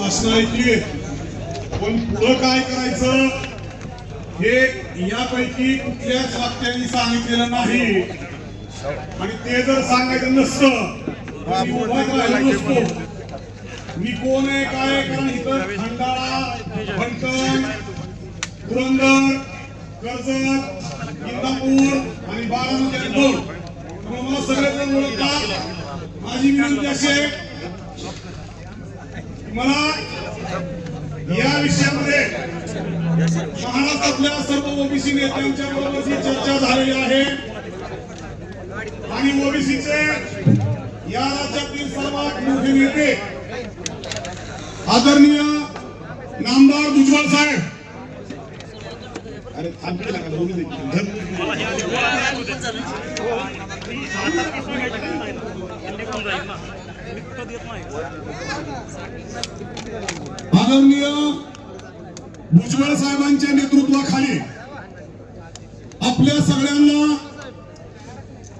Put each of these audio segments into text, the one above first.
भाषण ऐकली पण पुढं काय करायचं? हे यापैकी कुठल्याच वाक्याने सांगितलेलं नाही. आणि ते जर सांगायचं नसतं मी उभाच राहिलो नसतो. मी कोण आहे काय कारण इतर खंडाळा भंटन पुरंदर कर्जत इंदापूर आणि बारामती आणि सगळे जण मला सगळेजण ओळखतात. माझी विनंती अशी आहे मला या विषयामध्ये महाराष्ट्रातल्या सर्व ओबीसी नेत्यांच्या बरोबर चर्चा झालेली आहे. आणि ओबीसीचे या राज्यातील सर्वात मोठे नेते आदरणीय नामदार भुजबळ साहेब. अरे थांबते आदरणीय भुजबळ साहेबांच्या नेतृत्वाखाली आपल्या सगळ्यांना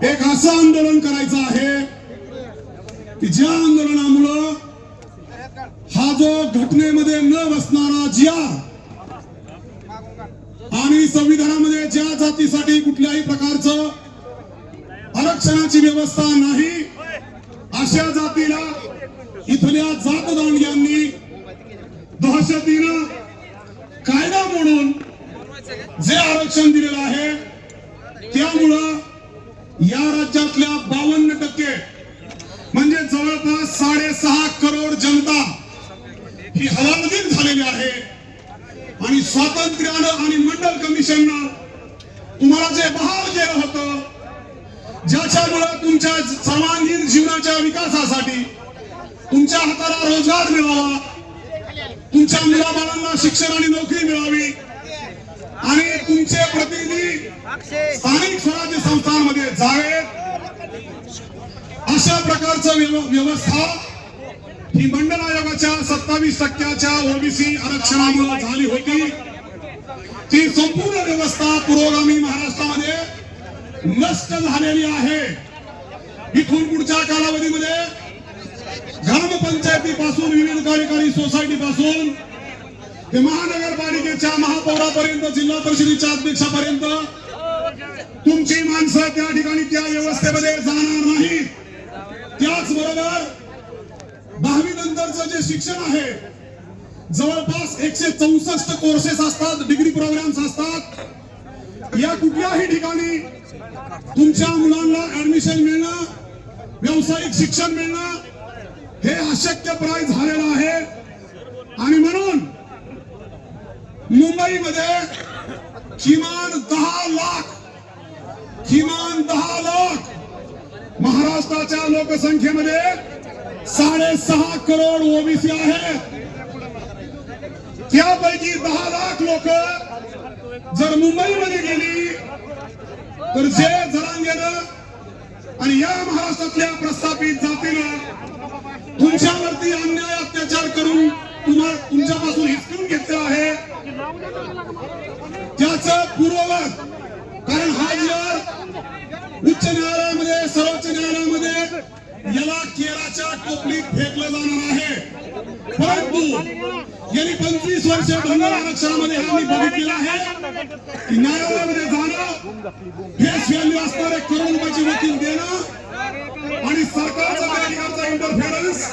एक असं आंदोलन करायचं आहे की ज्या आंदोलनामुळं हा जो घटनेमध्ये न बसणारा जिया आणि संविधानामध्ये ज्या जातीसाठी कुठल्याही प्रकारचं आरक्षणाची व्यवस्था नाही अशा जातीला इथल्या जात दांडग्यांनी दहशतीनं कायदा म्हणून जे आरक्षण दिलेलं आहे त्यामुळं या राज्यातल्या बावन्न टक्के म्हणजे जवळपास साडेसहा करोड जनता ही हवालदिल झालेली आहे. आणि स्वातंत्र्यानं आणि मंडल कमिशननं तुम्हाला जे बहाव केलं होतं ज्याच्यामुळं तुमच्या सर्वांगीण जीवनाच्या विकासासाठी तुमच्या हाताला रोजगार मिळावा तुमच्या मुलाबाळांना शिक्षण आणि नोकरी मिळावी आणि तुमचे प्रतिनिधी स्थानिक स्वराज्य संस्थांमध्ये जावेत अशा प्रकारचं व्यवस्था ही मंडल आयोगाच्या सत्तावीस टक्क्याच्या ओबीसी आरक्षणामुळे झाली होती. ती संपूर्ण नष्ट झालेली आहे. इथून पुढच्या कालावधीमध्ये ग्रामपंचायतीपासून विविध कार्यकारी सोसायटी पासून ते महानगरपालिकेच्या महापौरापर्यंत जिल्हा परिषदेच्या अध्यक्षापर्यंत तुमची माणसं त्या ठिकाणी त्या व्यवस्थेमध्ये जाणार नाहीत त्याचबरोबर दहावी नंतरचं जे शिक्षण आहे जवळपास एकशे चौसष्ट कोर्सेस असतात डिग्री प्रोग्राम्स असतात. या कुठल्याही ठिकाणी तुमच्या मुलांना ऍडमिशन मिळणं व्यावसायिक शिक्षण मिळणं हे अशक्यप्राय झालेलं आहे. आणि म्हणून मुंबईमध्ये किमान दहा लाख किमान दहा लाख महाराष्ट्राच्या लोकसंख्येमध्ये साडेसहा करोड ओबीसी आहेत. त्यापैकी दहा लाख लोक जर मुंबईमध्ये गेली तर जे जरांगेनं आणि या महाराष्ट्रातल्या प्रस्थापित जातीनं तुमच्यावरती अन्याय अत्याचार करून तुम्हा तुमच्यापासून हिसकून घेतलं आहे त्याचं पूर्ववत कारण हा विचार उच्च न्यायालयामध्ये सर्वोच्च न्यायालयामध्ये याला केराच्या टोपलीत फेकलं जाणार आहे. परंतु गेली पंचवीस वर्ष धनगर आरक्षणामध्ये आम्ही बघितलेलं आहे. की न्यायालयामध्ये जाणं फेस व्हॅल्यू असणारे करोड रुपयाची वकील देणं आणि सरकारचा त्या इंटरफेरन्स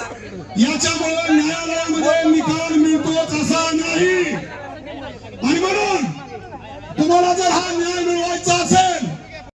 याच्यामुळे न्यायालयामध्ये